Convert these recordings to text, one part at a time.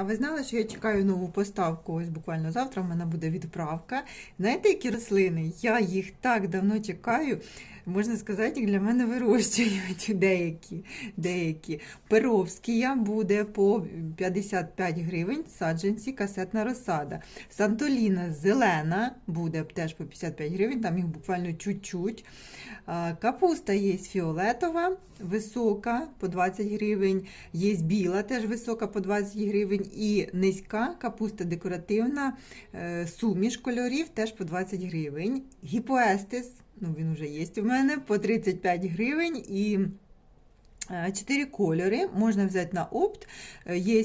А ви знали, що я чекаю нову поставку? Ось буквально завтра в мене буде відправка. Знаєте, які рослини? Я їх так давно чекаю. Можна сказати, для мене вирощують деякі. деякі. Перовськія буде по 55 гривень саджанці, касетна розсада. Сантоліна зелена буде теж по 55 гривень, там їх буквально чуть-чуть. Капуста є фіолетова, висока по 20 гривень, є біла, теж висока по 20 гривень, і низька капуста декоративна, е, суміш кольорів теж по 20 гривень. Гіпоестис, ну він вже є у мене, по 35 гривень. І е, Чотири кольори можна взяти на опт. Є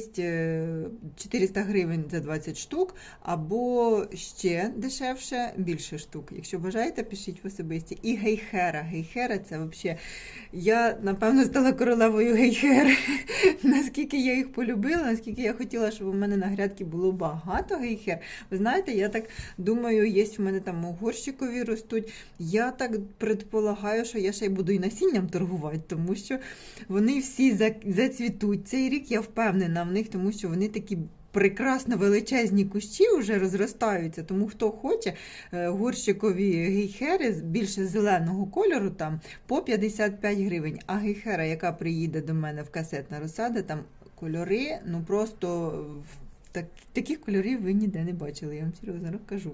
400 гривень за 20 штук, або ще дешевше, більше штук. Якщо бажаєте, пишіть в особисті. І гейхера. Гейхера це взагалі. Я, напевно, стала королевою гейхери. Наскільки я їх полюбила, наскільки я хотіла, щоб у мене на грядці було багато гейхер. Ви знаєте, я так думаю, є в мене там горщикові ростуть. Я так предполагаю, що я ще й буду і насінням торгувати, тому що вони всі за- зацвітуть цей рік. Я впевнена в них, тому що вони такі. Прекрасно величезні кущі вже розростаються, тому хто хоче е, горщикові гейхери більше зеленого кольору там по 55 гривень. А гейхера, яка приїде до мене в касетна розсада, там кольори, ну просто так, таких кольорів ви ніде не бачили, я вам серйозно кажу.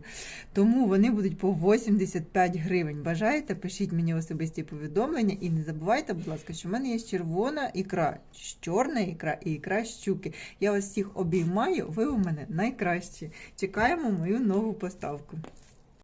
Тому вони будуть по 85 гривень. Бажаєте, пишіть мені особисті повідомлення і не забувайте, будь ласка, що в мене є червона ікра, чорна ікра і ікра щуки. Я вас всіх обіймаю, ви у мене найкращі. Чекаємо мою нову поставку.